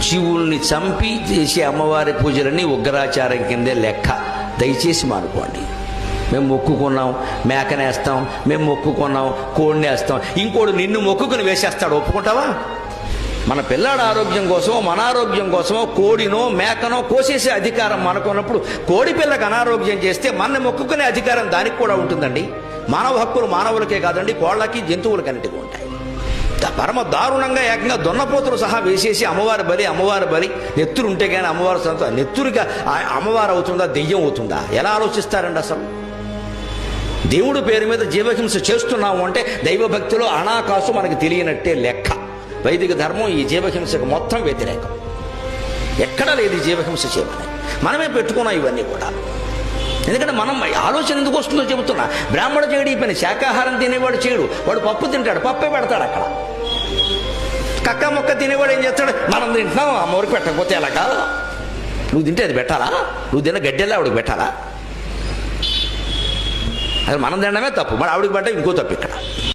జీవుల్ని చంపి చేసే అమ్మవారి పూజలన్నీ ఉగ్రాచారం కిందే లెక్క. దయచేసి మానుకోండి. మేము మొక్కుకున్నాం మేకనేస్తాం మేము మొక్కుకున్నాం కోడిని వేస్తాం ఇంకోడు నిన్ను మొక్కుకుని వేసేస్తాడు ఒప్పుకుంటావా? మన పిల్లాడు ఆరోగ్యం కోసమో మన ఆరోగ్యం కోసమో కోడినో మేకనో కోసేసే అధికారం మనకున్నప్పుడు కోడి పిల్లకి అనారోగ్యం చేస్తే మన మొక్కుకునే అధికారం దానికి కూడా ఉంటుందండి. మానవ హక్కులు మానవులకే కాదండి కోళ్ళకి జంతువులకన్నిటికీ ఉంటాయి. పరమ దారుణంగా ఏకంగా దొన్నపోతులు సహా వేసేసి అమ్మవారి బలి అమ్మవారి బలి. నెత్తురు ఉంటే కానీ అమ్మవారి సంత నెత్తురుగా ఆ అమ్మవారు అవుతుందా దెయ్యం అవుతుందా? ఎలా ఆలోచిస్తారండి అసలు? దేవుడు పేరు మీద జీవహింస చేస్తున్నాము అంటే దైవభక్తిలో అనాకాసు మనకు తెలియనట్టే లెక్క. వైదిక ధర్మం ఈ జీవహింసకు మొత్తం వ్యతిరేకం. ఎక్కడా లేదు జీవహింస చేయమని. మనమే పెట్టుకున్నాం ఇవన్నీ కూడా. ఎందుకంటే మనం ఆలోచన ఎందుకు వస్తుందో చెబుతున్నా. బ్రాహ్మణ చేయడు ఈ పని శాకాహారం తినేవాడు చేయడు. వాడు పప్పు తింటాడు పప్పే పెడతాడు అక్కడ. కక్క మొక్క తినేవాడు ఏం చేస్తాడు? మనం తింటున్నాం అమ్మవారికి పెట్టకపోతే ఎలా కాదు? నువ్వు తింటే అది పెట్టాలా? నువ్వు తిన్న గడ్డెలా ఆవిడకి పెట్టాలా? అది మనం తినడమే తప్పు మరి ఆవిడకి పడ్డ ఇంకో తప్పు ఇక్కడ.